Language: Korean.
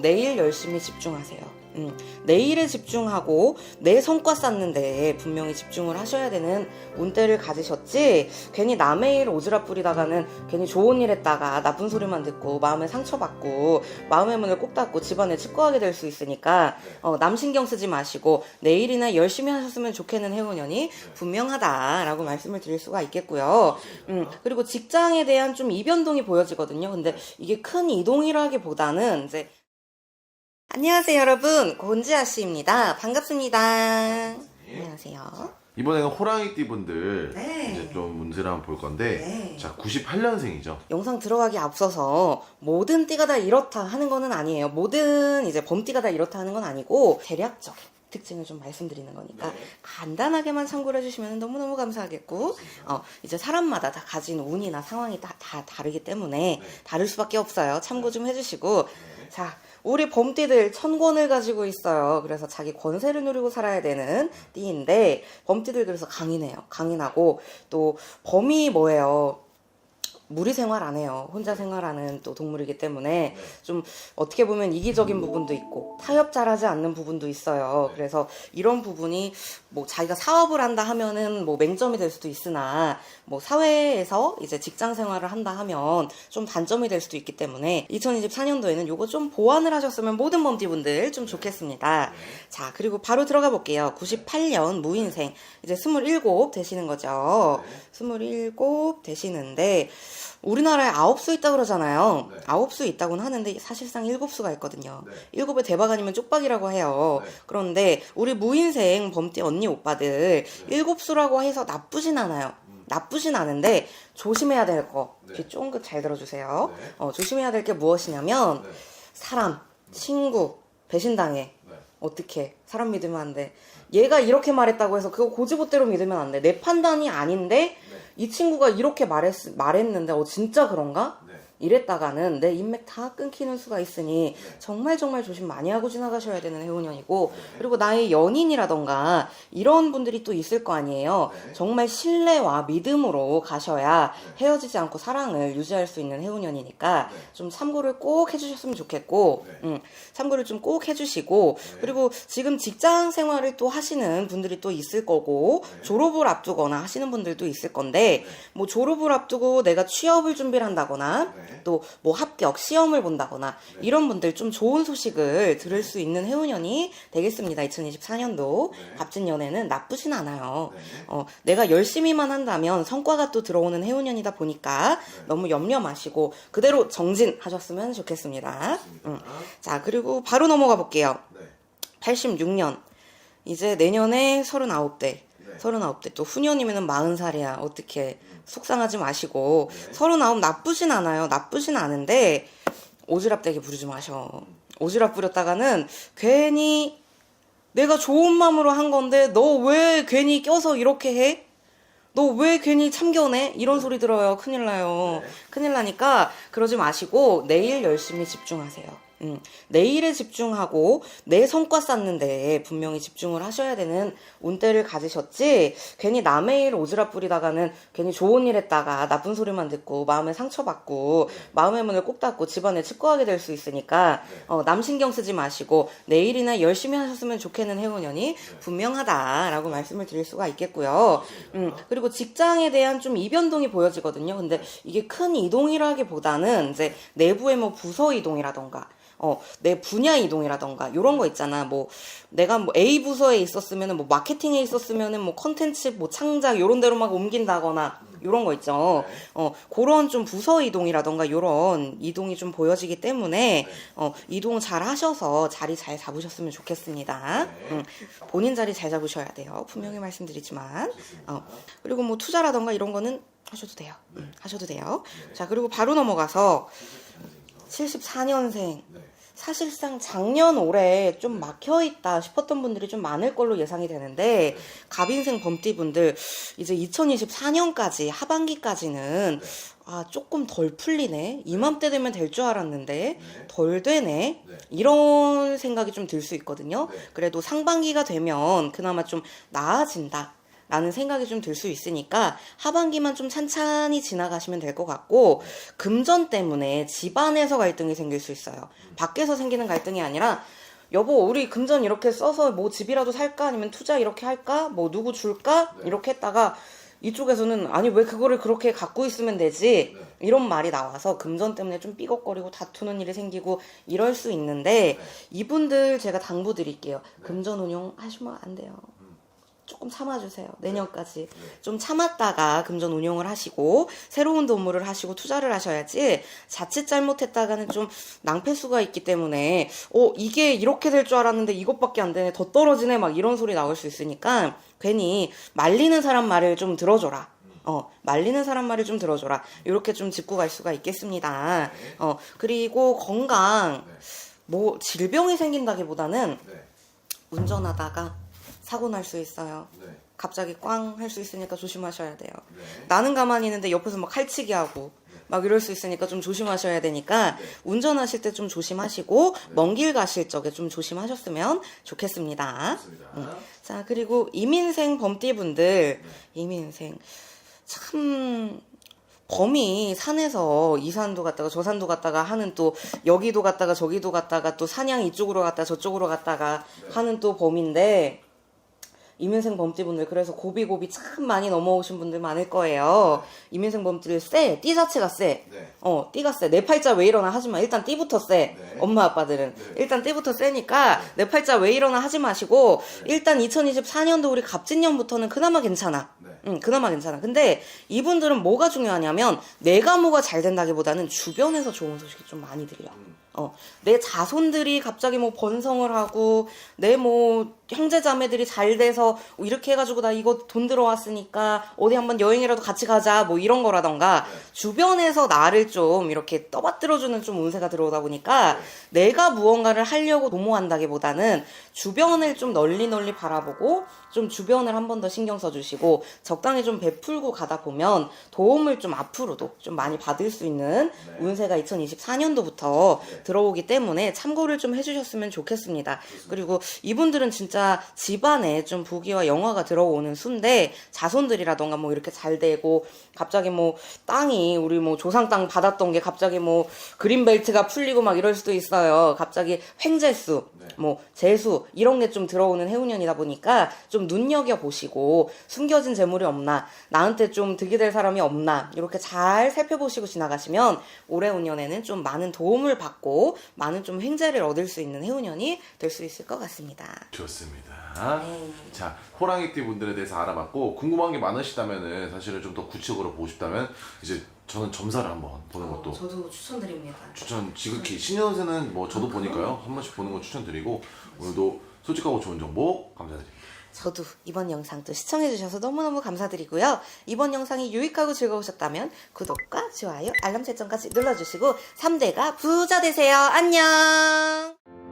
내일 열심히 집중하세요. 음, 내일에 집중하고 내 성과 쌓는데 분명히 집중을 하셔야 되는 운대를 가지셨지 괜히 남의 일 오지랖 부리다가는 괜히 좋은 일 했다가 나쁜 소리만 듣고 마음에 상처받고 마음의 문을 꼭 닫고 집안에 칩거하게 될 수 있으니까 어, 남 신경 쓰지 마시고 내일이나 열심히 하셨으면 좋겠는 해운년이 분명하다라고 말씀을 드릴 수가 있겠고요. 음, 그리고 직장에 대한 좀 이변동이 보여지거든요. 근데 이게 큰 이동이라기보다는 이제 안녕하세요 여러분. 곤지아 씨입니다. 반갑습니다. 안녕하세요. 이번에는 호랑이띠 분들 네. 이제 좀 문제를 한번 볼 건데 네. 자 98년생이죠. 영상 들어가기 앞서서 모든 띠가 다 이렇다 하는 거는 아니에요. 모든 이제 범띠가 다 이렇다 하는 건 아니고 대략적인 특징을 좀 말씀드리는 거니까 간단하게만 참고를 해주시면 너무너무 감사하겠고 어, 이제 사람마다 다 가진 운이나 상황이 다, 다 다르기 때문에 다를 수밖에 없어요. 참고 좀 해주시고. 자 우리 범띠들 천권을 가지고 있어요. 그래서 자기 권세를 누리고 살아야 되는 띠인데 범띠들 그래서 강인해요. 강인하고 또 범이 뭐예요? 무리 생활 안 해요. 혼자 생활하는 또 동물이기 때문에 좀 어떻게 보면 이기적인 부분도 있고 타협 잘하지 않는 부분도 있어요. 그래서 이런 부분이 뭐 자기가 사업을 한다 하면은 뭐 맹점이 될 수도 있으나 뭐 사회에서 이제 직장 생활을 한다 하면 좀 단점이 될 수도 있기 때문에 2024년도에는 요거 좀 보완을 하셨으면 모든 범띠분들 좀 좋겠습니다. 자, 그리고 바로 들어가 볼게요. 98년 무인생 이제 27 되시는 거죠. 27 되시는데 우리나라에 아홉 수 있다 그러잖아요. 네. 아홉 수 있다고는 하는데 사실상 일곱 수가 있거든요. 네. 일곱에 대박 아니면 쪽박이라고 해요. 네. 그런데 우리 무인생 범띠 언니 오빠들 일곱 수라고 해서 나쁘진 않아요. 나쁘진 않은데 조심해야 될 거. 네. 귀 쫑긋 잘 들어주세요. 네. 어, 조심해야 될 게 무엇이냐면 네. 사람, 친구, 배신당해. 네. 어떻게 사람 믿으면 안 돼. 얘가 이렇게 말했다고 해서 그거 고지봇대로 믿으면 안 돼. 내 판단이 아닌데 이 친구가 이렇게 말했, 말했는데 어 진짜 그런가? 네. 이랬다가는 내 인맥 다 끊기는 수가 있으니 정말 정말 조심 많이 하고 지나가셔야 되는 해운년이고 그리고 나의 연인이라던가 이런 분들이 또 있을 거 아니에요. 네. 정말 신뢰와 믿음으로 가셔야 헤어지지 않고 사랑을 유지할 수 있는 해운년이니까 좀 참고를 꼭 해주셨으면 좋겠고 네. 음, 참고를 좀 꼭 해주시고 그리고 지금 직장 생활을 또 하시는 분들이 또 있을 거고 졸업을 앞두거나 하시는 분들도 있을 건데 뭐 졸업을 앞두고 내가 취업을 준비를 한다거나 네. 또뭐 합격 시험을 본다거나 이런 분들 좀 좋은 소식을 들을 수 있는 해운년이 되겠습니다. 2024년도 갑진 연애는 나쁘진 않아요. 어, 내가 열심히만 한다면 성과가 또 들어오는 해운년이다 보니까 너무 염려 마시고 그대로 정진하셨으면 좋겠습니다. 음. 자 그리고 바로 넘어가 볼게요. 네. 86년 이제 내년에 39대 네. 39대 또 후년이면은 40살이야 어떻게 속상하지 마시고 39 나쁘진 않아요 나쁘진 않은데 오지랖 되게 부르지 마셔 오지랖 부렸다가는 괜히 내가 좋은 마음으로 한 건데 너 왜 괜히 껴서 이렇게 해? 너 왜 괜히 참견해? 이런 소리 들어요. 큰일 나요. 큰일 나니까 그러지 마시고 내일 열심히 집중하세요. 음, 내일에 집중하고 내 성과 쌓는데 분명히 집중을 하셔야 되는 운대를 가지셨지? 괜히 남의 일 오지랖 부리다가는 괜히 좋은 일 했다가 나쁜 소리만 듣고 마음에 상처받고 마음의 문을 꼭 닫고 집안에 칩거하게 될 수 있으니까 어, 남 신경 쓰지 마시고 내일이나 열심히 하셨으면 좋겠는 해운년이 분명하다라고 말씀을 드릴 수가 있겠고요. 음, 그리고 직장에 대한 좀 이변동이 보여지거든요. 근데 이게 큰 이동이라기보다는 이제 내부의 뭐 부서 이동이라던가 어, 내 분야 이동이라던가 요런 거 있잖아. 뭐 내가 뭐 A 부서에 있었으면은 뭐 마케팅에 있었으면은 뭐 컨텐츠 뭐 창작 요런 데로 막 옮긴다거나 요런 거 있죠. 어, 그런 좀 부서 이동이라던가 요런 이동이 좀 보여지기 때문에 어, 이동 잘 하셔서 자리 잘 잡으셨으면 좋겠습니다. 음, 본인 자리 잘 잡으셔야 돼요. 분명히 말씀드리지만. 어, 그리고 뭐 투자라던가 이런 거는 하셔도 돼요. 음, 하셔도 돼요. 자, 그리고 바로 넘어가서 74년생. 사실상 작년 올해 좀 막혀 있다 싶었던 분들이 좀 많을 걸로 예상이 되는데 갑인생 범띠분들 이제 2024년까지 하반기까지는 아 조금 덜 풀리네? 이맘때 되면 될 줄 알았는데 덜 되네? 이런 생각이 좀 들 수 있거든요. 그래도 상반기가 되면 그나마 좀 나아진다. 라는 생각이 좀 들 수 있으니까 하반기만 좀 찬찬히 지나가시면 될 것 같고 금전 때문에 집안에서 갈등이 생길 수 있어요. 밖에서 생기는 갈등이 아니라 여보 우리 금전 이렇게 써서 뭐 집이라도 살까 아니면 투자 이렇게 할까 뭐 누구 줄까 네. 이렇게 했다가 이쪽에서는 아니 왜 그거를 그렇게 갖고 있으면 되지 네. 이런 말이 나와서 금전 때문에 좀 삐걱거리고 다투는 일이 생기고 이럴 수 있는데 네. 이분들 제가 당부 드릴게요 금전 운용 하시면 안 돼요 조금 참아주세요. 내년까지. 좀 참았다가 금전 운용을 하시고 새로운 돈물을 하시고 투자를 하셔야지 자칫 잘못했다가는 좀 낭패수가 있기 때문에 어 이게 이렇게 될 줄 알았는데 이것밖에 안 되네 더 떨어지네 막 이런 소리 나올 수 있으니까 괜히 말리는 사람 말을 좀 들어줘라. 어 말리는 사람 말을 좀 들어줘라. 이렇게 좀 짚고 갈 수가 있겠습니다. 어 그리고 건강. 뭐 질병이 생긴다기보다는 네. 운전하다가 사고 날 수 있어요 네. 갑자기 꽝 할 수 있으니까 조심하셔야 돼요. 네. 나는 가만히 있는데 옆에서 막 칼치기 하고 막 이럴 수 있으니까 좀 조심하셔야 되니까 네. 운전하실 때 좀 조심하시고 먼길 가실 적에 좀 조심하셨으면 좋겠습니다. 좋습니다. 자 그리고 이민생 범띠분들 네. 이민생 참 범이 산에서 이 산도 갔다가 저 산도 갔다가 하는 또 여기도 갔다가 저기도 갔다가 또 산양 이쪽으로 갔다가 저쪽으로 갔다가 네. 하는 또 범인데 이민생 범띠분들 그래서 고비고비 참 많이 넘어오신 분들 많을 거예요. 이민생 범띠를 쎄, 띠 자체가 쎄. 네. 어, 띠가 쎄. 내 팔자 왜 이러나 하지 마. 일단 띠부터 쎄. 네. 엄마 아빠들은. 네. 일단 띠부터 쎄니까 내 팔자 왜 이러나 하지 마시고 일단 2024년도 우리 갑진년부터는 그나마 괜찮아. 네. 응, 그나마 괜찮아. 근데 이분들은 뭐가 중요하냐면 내가 뭐가 잘 된다기보다는 주변에서 좋은 소식이 좀 많이 들려. 어, 내 자손들이 갑자기 뭐 번성을 하고 내 뭐 형제 자매들이 잘 돼서 뭐 이렇게 해가지고 나 이거 돈 들어왔으니까 어디 한번 여행이라도 같이 가자 뭐 이런 거라던가 주변에서 나를 좀 이렇게 떠받들어주는 좀 운세가 들어오다 보니까 내가 무언가를 하려고 도모한다기보다는 주변을 좀 널리 널리 바라보고 좀 주변을 한 번 더 신경 써주시고 적당히 좀 베풀고 가다 보면 도움을 좀 앞으로도 좀 많이 받을 수 있는 운세가 2024년도부터 들어오기 때문에 참고를 좀 해주셨으면 좋겠습니다. 그리고 이분들은 진짜 집안에 좀 부귀와 영화가 들어오는 수인데 자손들이라던가 뭐 이렇게 잘 되고 갑자기 뭐 땅이 우리 뭐 조상 땅 받았던 게 갑자기 뭐 그린벨트가 풀리고 막 이럴 수도 있어요. 갑자기 횡재수, 뭐 재수 이런 게 좀 들어오는 해운년이다 보니까 좀 눈여겨 보시고 숨겨진 재물 이 없나 나한테 좀 득이 될 사람이 없나 이렇게 잘 살펴보시고 지나가시면 올해 운년에는 좀 많은 도움을 받고 많은 좀 횡재를 얻을 수 있는 해운년이 될 수 있을 것 같습니다. 좋습니다. 네. 자, 호랑이띠 분들에 대해서 알아봤고 궁금한 게 많으시다면은 사실은 좀 더 구체적으로 보고 싶다면 이제 저는 점사를 한번 보는 것도 저도 추천드립니다. 추천 지극히 신년세는 뭐 저도 보니까요 한 번씩 보는 거 추천드리고 오늘도 솔직하고 좋은 정보 감사드립니다. 저도 이번 영상도 시청해주셔서 너무너무 감사드리고요. 이번 영상이 유익하고 즐거우셨다면 구독과 좋아요, 알람 설정까지 눌러주시고 3대가 부자 되세요. 안녕!